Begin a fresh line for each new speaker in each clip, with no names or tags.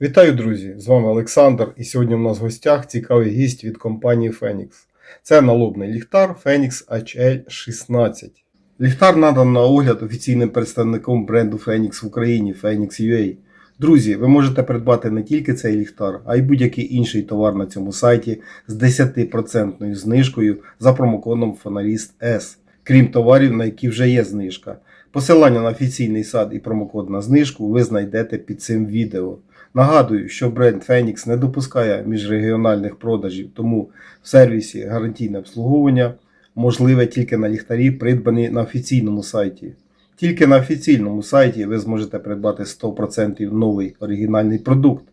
Вітаю, друзі! З вами Олександр. І сьогодні у нас в гостях цікавий гість від компанії Phoenix. Це налобний ліхтар Phoenix HL16. Ліхтар надан на огляд офіційним представником бренду Phoenix в Україні Phoenix UA. Друзі, ви можете придбати не тільки цей ліхтар, а й будь-який інший товар на цьому сайті з 10% знижкою за промокодом Фоналіст S, крім товарів, на які вже є знижка. Посилання на офіційний сайт і промокод на знижку ви знайдете під цим відео. Нагадую, що бренд Phoenix не допускає міжрегіональних продажів, тому в сервісі гарантійне обслуговування можливе тільки на ліхтарі, придбані на офіційному сайті. Тільки на офіційному сайті ви зможете придбати 100% новий оригінальний продукт.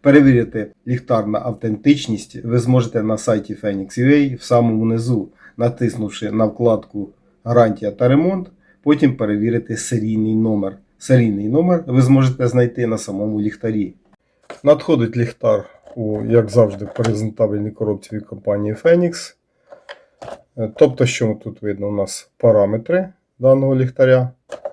Перевірити ліхтар на автентичність ви зможете на сайті Phoenix UA в самому низу, натиснувши на вкладку Гарантія та ремонт, потім перевірити серійний номер. Серійний номер ви зможете знайти на самому ліхтарі. Надходить ліхтар у, як завжди, презентабельній коробці від компанії Phoenix. Е, Тобто, що тут видно, у нас параметри даного ліхтаря.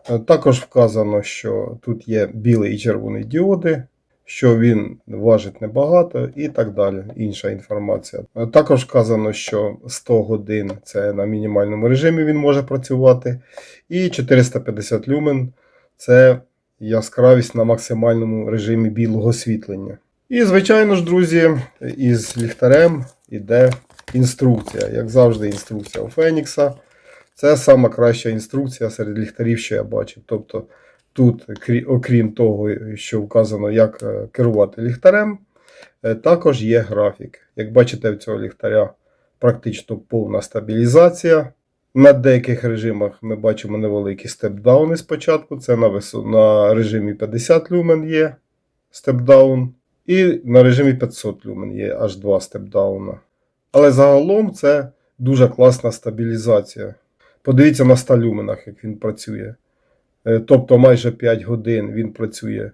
Е, Також вказано, що тут є білий і червоний діоди, що він важить небагато і так далі. Інша інформація. Е, Також вказано, що 100 годин це на мінімальному режимі він може працювати. І 450 люмен це яскравість на максимальному режимі білого освітлення. І, звичайно ж, друзі, із ліхтарем іде інструкція. Як завжди, інструкція у Фенікса. Це сама краща інструкція серед ліхтарів, що я бачив. Тобто тут, окрім того, що вказано, як е, керувати ліхтарем, е, також є графік. Як бачите, в цього ліхтаря практично повна стабілізація. На деяких режимах ми бачимо невеликі степдауни спочатку. Це на, висо... на режимі 50 люмен є степдаун. І на режимі 500 люмен є аж два степдауна. Але загалом це дуже класна стабілізація. Подивіться на 100 люменах, як він працює. Е, Тобто майже 5 годин він працює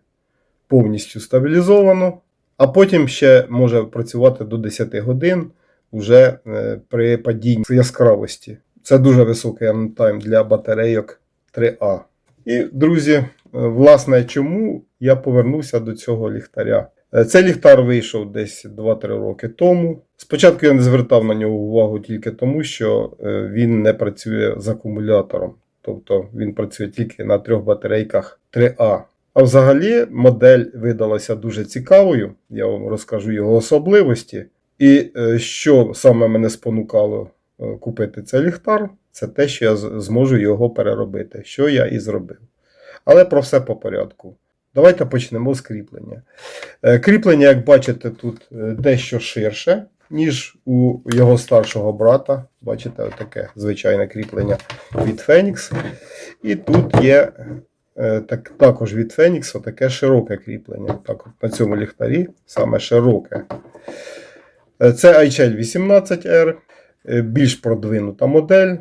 повністю стабілізовано, а потім ще може працювати до 10 годин вже е, при падінні яскравості. Це дуже високий рантайм для батарейок 3А. І, друзі, е, власне, чому я повернувся до цього ліхтаря? Е, Цей ліхтар вийшов десь 2-3 роки тому. Спочатку я не звертав на нього увагу тільки тому, що е, він не працює з акумулятором. Тобто він працює тільки на трьох батарейках 3А. А взагалі модель видалася дуже цікавою. Я вам розкажу його особливості. І що саме мене спонукало купити цей ліхтар, це те, що я зможу його переробити, що я і зробив. Але про все по порядку. Давайте почнемо з кріплення. Е, Кріплення, як бачите, тут е, дещо ширше, ніж у його старшого брата. Бачите, таке звичайне кріплення від Phoenix. І тут є е, так, також від Phoenix таке широке кріплення. Так, на цьому ліхтарі саме широке. Е, Це HL 18R, е, більш продвинута модель.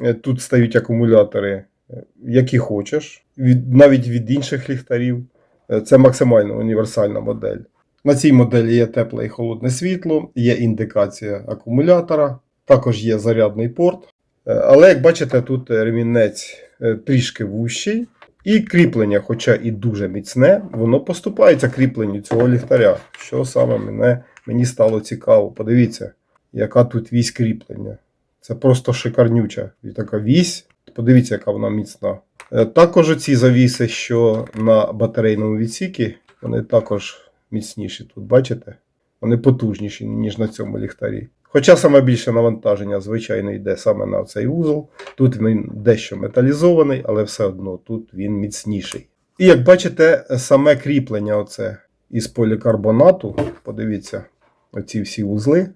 Е, Тут стають акумулятори, е, які хочеш, від, навіть від інших ліхтарів. Е, Це максимально універсальна модель. На цій моделі є тепле і холодне світло, є індикація акумулятора, також є зарядний порт. Е, Але як бачите, тут ремінець е, трішки вущий. І кріплення, хоча і дуже міцне, воно поступається кріпленню цього ліхтаря, що саме мене, мені стало цікаво. Подивіться, яка тут вісь кріплення. Це просто шикарнюча. І така вісь. Подивіться, яка вона міцна. Е, Також ці завіси, що на батарейному відсікі, вони також міцніші тут, бачите? Вони потужніші, ніж на цьому ліхтарі. Хоча саме більше навантаження, звичайно, йде саме на цей вузол. Тут він дещо металізований, але все одно тут він міцніший. І як бачите, саме кріплення оце із полікарбонату, подивіться, оці всі вузли.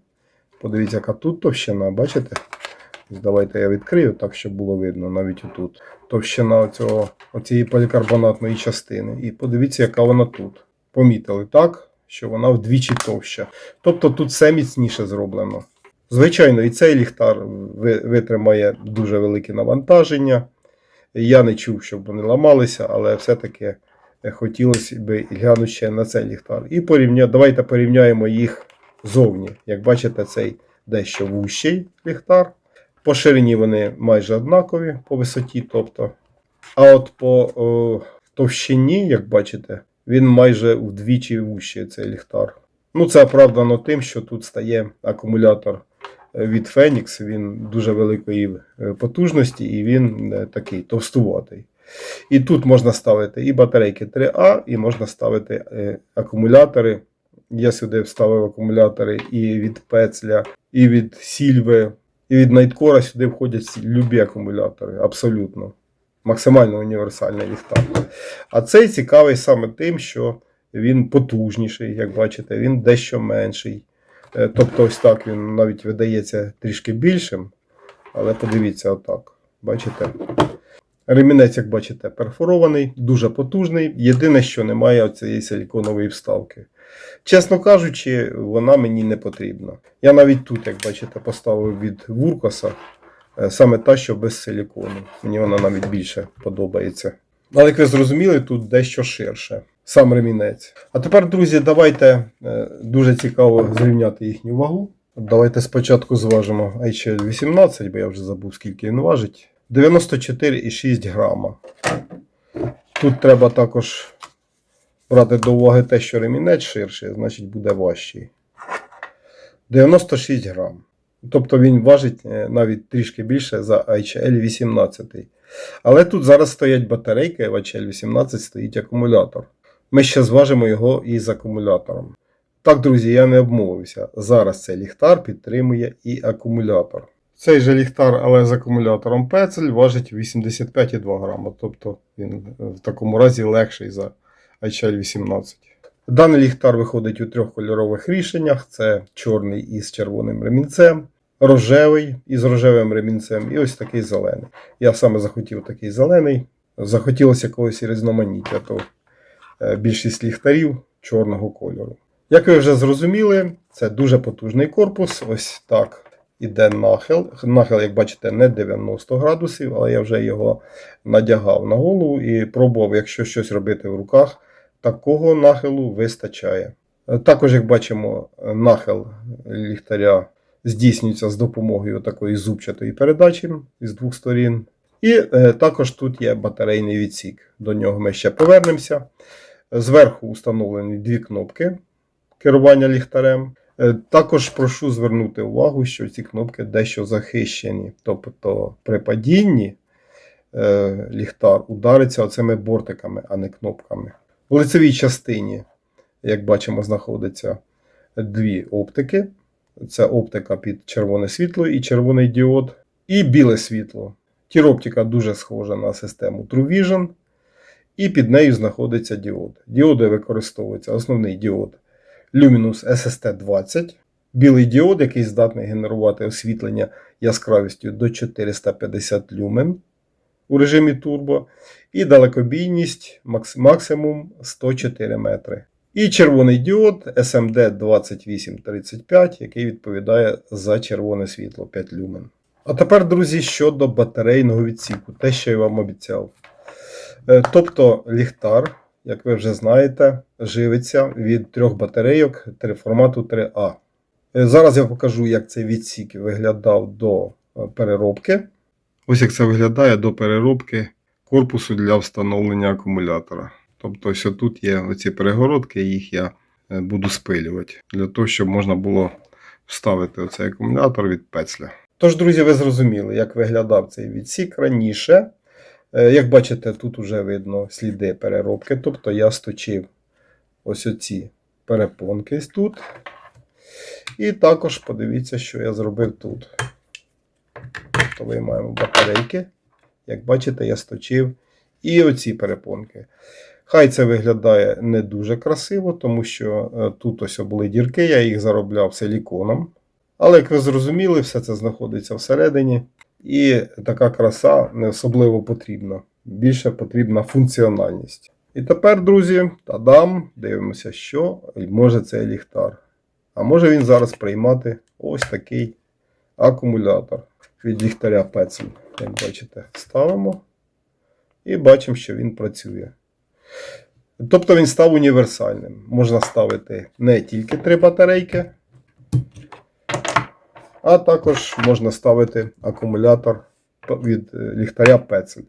Подивіться, яка тут товщина, бачите? Давайте я відкрию так, щоб було видно навіть отут. Товщина оцього, оцієї полікарбонатної частини. І подивіться, яка вона тут. Помітили так, що вона вдвічі товща. Тобто тут все міцніше зроблено. Звичайно, і цей ліхтар витримає дуже велике навантаження. Я не чув, щоб вони ламалися, але все-таки хотілося б глянути ще на цей ліхтар. І порівня... давайте порівняємо їх зовні. Як бачите, цей дещо вущий ліхтар. По ширині вони майже однакові по висоті. тобто. А от по о, товщині, як бачите, він майже вдвічі вущий цей ліхтар. Ну, це оправдано тим, що тут стає акумулятор е, від Phoenix, він дуже великої е, потужності і він е, такий товстуватий. І тут можна ставити і батарейки 3А, і можна ставити е, акумулятори. Я сюди вставив акумулятори і від Пецля, і від Сільви, і від Найткора сюди входять любі акумулятори, абсолютно. Максимально універсальний ліхтар. А цей цікавий саме тим, що він потужніший, як бачите, він дещо менший. Е, Тобто, ось так він навіть видається трішки більшим. Але подивіться, отак. Бачите? Ремінець, як бачите, перфорований, дуже потужний. Єдине, що немає цієї силіконової вставки. Чесно кажучи, вона мені не потрібна. Я навіть тут, як бачите, поставив від Вуркоса е, саме та, що без силікону. Мені вона навіть більше подобається. Але як ви зрозуміли, тут дещо ширше. Сам ремінець. А тепер, друзі, давайте е, дуже цікаво зрівняти їхню вагу. Давайте спочатку зважимо HL 18, бо я вже забув, скільки він важить. 94,6 грама. Тут треба також брати до уваги те, що ремінець ширший, значить буде важчий. 96 грам. Тобто він важить е, навіть трішки більше за HL 18. Але тут зараз стоять батарейки, в HL 18 стоїть акумулятор. Ми ще зважимо його із акумулятором. Так, друзі, я не обмовився. Зараз цей ліхтар підтримує і акумулятор. Цей же ліхтар, але з акумулятором пецель, важить 85,2 грама. Тобто він в такому разі легший за HL 18. Даний ліхтар виходить у трьох кольорових рішеннях: це чорний із червоним ремінцем, рожевий із рожевим ремінцем, і ось такий зелений. Я саме захотів такий зелений. Захотілося якогось різноманіття, то е, більшість ліхтарів чорного кольору. Як ви вже зрозуміли, це дуже потужний корпус. Ось так іде нахил. Нахил, як бачите, не 90 градусів, але я вже його надягав на голову і пробував, якщо щось робити в руках, такого нахилу вистачає. Також, як бачимо, нахил ліхтаря здійснюється з допомогою такої зубчатої передачі з двох сторін. І е, також тут є батарейний відсік. До нього ми ще повернемося. Зверху встановлені дві кнопки керування ліхтарем. Е, Також прошу звернути увагу, що ці кнопки дещо захищені. Тобто при падінні е, ліхтар удариться оцими бортиками, а не кнопками. В лицевій частині, як бачимо, знаходиться дві оптики. Це оптика під червоне світло і червоний діод, і біле світло. Тіроптика дуже схожа на систему True Vision, і під нею знаходиться діод. Діоди використовується основний діод Luminous SST20, білий діод, який здатний генерувати освітлення яскравістю до 450 люмен у режимі турбо, і далекобійність макс- максимум 104 метри. І червоний діод SMD2835, який відповідає за червоне світло 5 люмен. А тепер, друзі, щодо батарейного відсіку, те, що я вам обіцяв. Е, Тобто ліхтар, як ви вже знаєте, живиться від трьох батарейок формату 3А. Е, Зараз я покажу, як цей відсік виглядав до е, переробки. Ось як це виглядає до переробки корпусу для встановлення акумулятора. Тобто, ось тут є оці перегородки, їх я е, буду спилювати для того, щоб можна було вставити оцей акумулятор від пецля. Тож, друзі, ви зрозуміли, як виглядав цей відсік раніше. Е, Як бачите, тут вже видно сліди переробки. Тобто я сточив ось оці перепонки тут. І також подивіться, що я зробив тут. Тобто виймаємо батарейки. Як бачите, я сточив і оці перепонки. Хай це виглядає не дуже красиво, тому що е, тут ось були дірки, я їх заробляв силіконом. Але, як ви зрозуміли, все це знаходиться всередині. І така краса не особливо потрібна. Більше потрібна функціональність. І тепер, друзі, тадам, дивимося, що може цей ліхтар. А може він зараз приймати ось такий акумулятор від ліхтаря Пецель. Як бачите, ставимо і бачимо, що він працює. Тобто він став універсальним. Можна ставити не тільки три батарейки, а також можна ставити акумулятор від е, ліхтаря Пецель.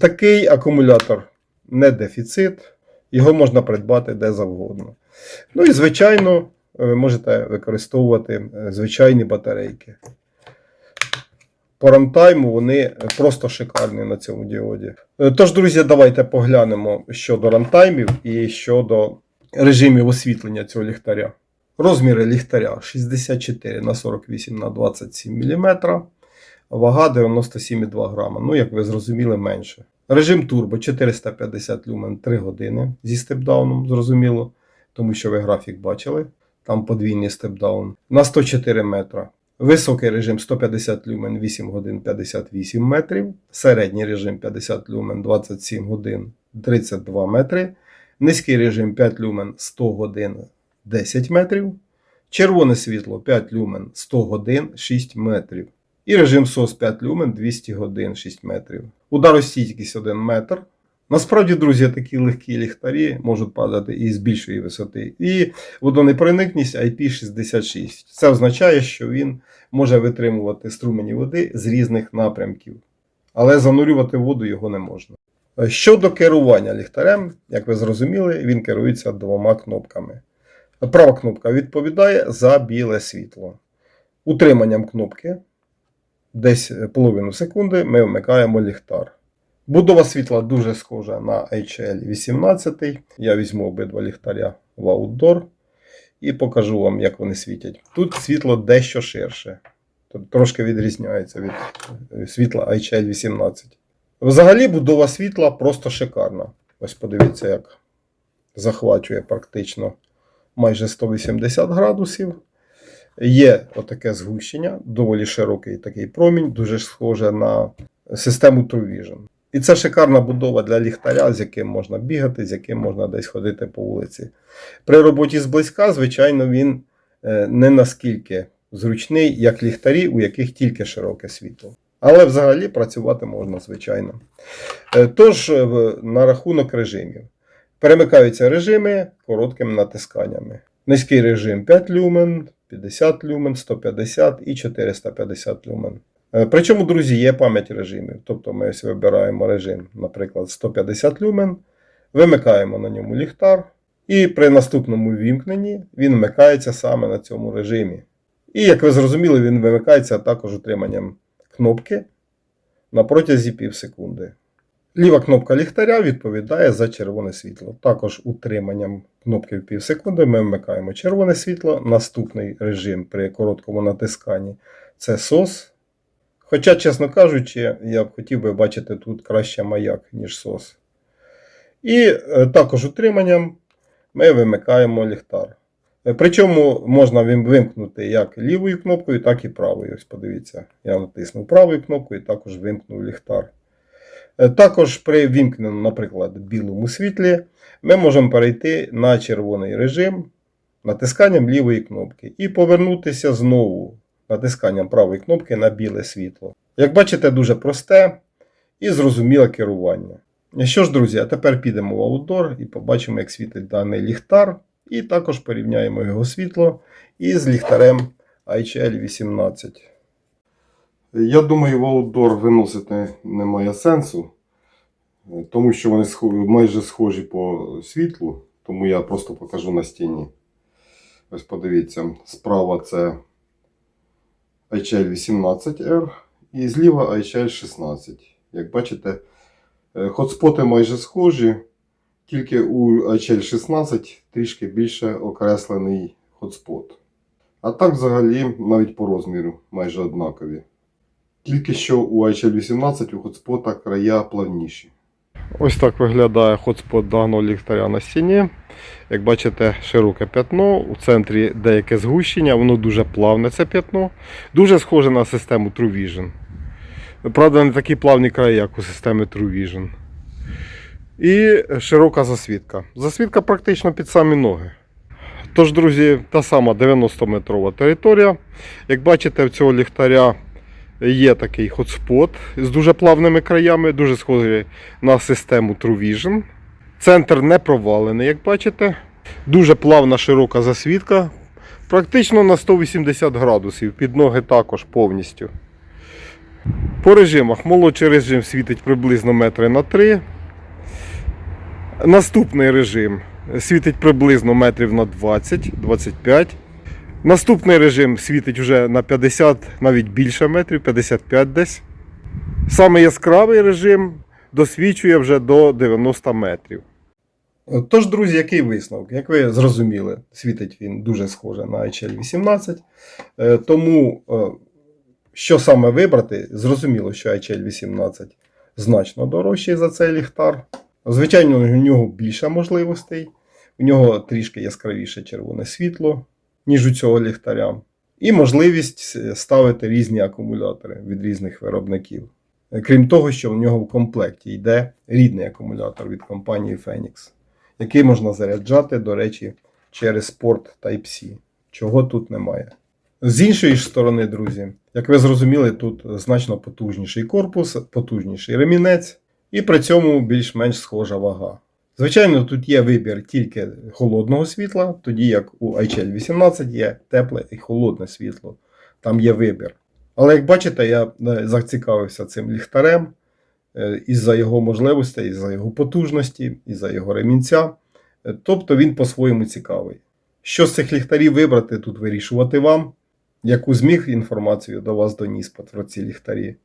Такий акумулятор не дефіцит. Його можна придбати де завгодно. Ну і, звичайно, ви можете використовувати е, звичайні батарейки. По рантайму вони просто шикарні на цьому діоді. Е, Тож, друзі, давайте поглянемо щодо рантаймів і щодо режимів освітлення цього ліхтаря. Розміри ліхтаря 64 на 48 на 27 мм, вага 97,2 грама. Ну, як ви зрозуміли, менше. Режим турбо 450 люмен 3 години зі степдауном, зрозуміло, тому що ви графік бачили. Там подвійний степдаун. На 104 метра. Високий режим 150 люмен 8 годин 58 метрів. Середній режим 50 люмен 27 годин 32 метри. Низький режим 5 люмен 100 годин 10 метрів. Червоне світло 5 люмен 100 годин 6 метрів. І режим SOS 5 люмен 200 годин 6 метрів. Ударостійкість 1 метр. Насправді, друзі, такі легкі ліхтарі можуть падати і з більшої висоти. І водонепроникність IP66. Це означає, що він може витримувати струмені води з різних напрямків. Але занурювати воду його не можна. Щодо керування ліхтарем, як ви зрозуміли, він керується двома кнопками. Права кнопка відповідає за біле світло. Утриманням кнопки десь половину секунди ми вмикаємо ліхтар. Будова світла дуже схожа на HL18. Я візьму обидва ліхтаря в Outdoor і покажу вам, як вони світять. Тут світло дещо ширше, трошки відрізняється від е, світла HL18. Взагалі, будова світла просто шикарна. Ось подивіться, як захвачує практично майже 180 градусів. Є отаке згущення, доволі широкий такий промінь, дуже схоже на систему True Vision. І це шикарна будова для ліхтаря, з яким можна бігати, з яким можна десь ходити по вулиці. При роботі зблизька, звичайно, він е, не наскільки зручний, як ліхтарі, у яких тільки широке світло. Але взагалі працювати можна, звичайно. Е, Тож, е, на рахунок режимів. Перемикаються режими короткими натисканнями. Низький режим 5 люмен, 50 люмен, 150 і 450 люмен. Е, Причому, друзі, є пам'ять режимів. Тобто ми ось вибираємо режим, наприклад, 150 люмен, вимикаємо на ньому ліхтар, і при наступному вімкненні він вмикається саме на цьому режимі. І, як ви зрозуміли, він вимикається також утриманням кнопки на протязі пів секунди. Ліва кнопка ліхтаря відповідає за червоне світло. Також утриманням кнопки в пів секунди ми вмикаємо червоне світло. Наступний режим при короткому натисканні це SOS. Хоча, чесно кажучи, я б хотів би бачити тут краще маяк, ніж SOS. І е, також утриманням ми вимикаємо ліхтар. Е, Причому можна вимкнути як лівою кнопкою, так і правою. Ось подивіться, я натиснув правою кнопкою і також вимкнув ліхтар. Е, Також при вімкненому, наприклад, білому світлі, ми можемо перейти на червоний режим натисканням лівої кнопки і повернутися знову натисканням правої кнопки на біле світло. Як бачите, дуже просте і зрозуміле керування. Що ж, друзі, а тепер підемо в Outdoor і побачимо, як світить даний ліхтар, і також порівняємо його світло із ліхтарем HL18. Я думаю, в Outdoor виносити немає сенсу, тому що вони майже схожі по світлу, тому я просто покажу на стіні. Ось подивіться, справа це HL18R і зліва HL16. Як бачите, е, хотспоти майже схожі, тільки у HL16 трішки більше окреслений хотспот. А так взагалі навіть по розміру майже однакові. Тільки що у HL18 у хотспота края плавніші. Ось так виглядає хотспот даного ліхтаря на стіні. Як бачите, широке п'ятно, у центрі деяке згущення, воно дуже плавне це п'ятно, дуже схоже на систему True Vision. Правда, не такі плавні краї, як у системи True Vision. І широка засвітка. Засвітка практично під самі ноги. Тож, друзі, та сама 90-метрова територія. Як бачите, в цього ліхтаря є такий хотспот з дуже плавними краями, дуже схожий на систему True Vision. Центр не провалений, як бачите. Дуже плавна широка засвітка. Практично на 180 градусів. Під ноги також повністю. По режимах молодший режим світить приблизно метри на 3. Наступний режим світить приблизно метрів на 20-25. Наступний режим світить вже на 50, навіть більше метрів, 55 десь. Саме яскравий режим досвідчує вже до 90 метрів. Тож, друзі, який висновок? Як ви зрозуміли, світить він дуже схоже на HL 18. Е, Тому, е, що саме вибрати, зрозуміло, що HL 18 значно дорожчий за цей ліхтар. Звичайно, у нього більше можливостей, у нього трішки яскравіше червоне світло, ніж у цього ліхтаря. І можливість е, ставити різні акумулятори від різних виробників. Е, Крім того, що в нього в комплекті йде рідний акумулятор від компанії Phoenix, який можна заряджати, до речі, через порт Type-C, чого тут немає. З іншої ж сторони, друзі, як ви зрозуміли, тут значно потужніший корпус, потужніший ремінець, і при цьому більш-менш схожа вага. Звичайно, тут є вибір тільки холодного світла, тоді як у HL 18 є тепле і холодне світло. Там є вибір. Але як бачите, я е, зацікавився цим ліхтарем е, із-за його можливостей, із-за його потужності, із-за його ремінця. Е, Тобто він по-своєму цікавий. Що з цих ліхтарів вибрати, тут вирішувати вам. Яку зміг інформацію до вас доніс про ці ліхтарі.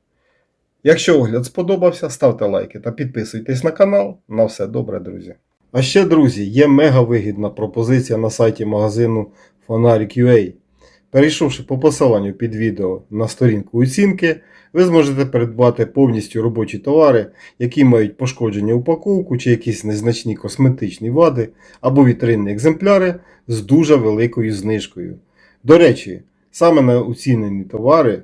Якщо огляд сподобався, ставте лайки та підписуйтесь на канал. На все добре, друзі. А ще, друзі, є мега вигідна пропозиція на сайті магазину Фонарик.ua. Перейшовши по посиланню під відео на сторінку оцінки, ви зможете придбати повністю робочі товари, які мають пошкодження упаковку чи якісь незначні косметичні вади або вітринні екземпляри з дуже великою знижкою. До речі, саме на оцінені товари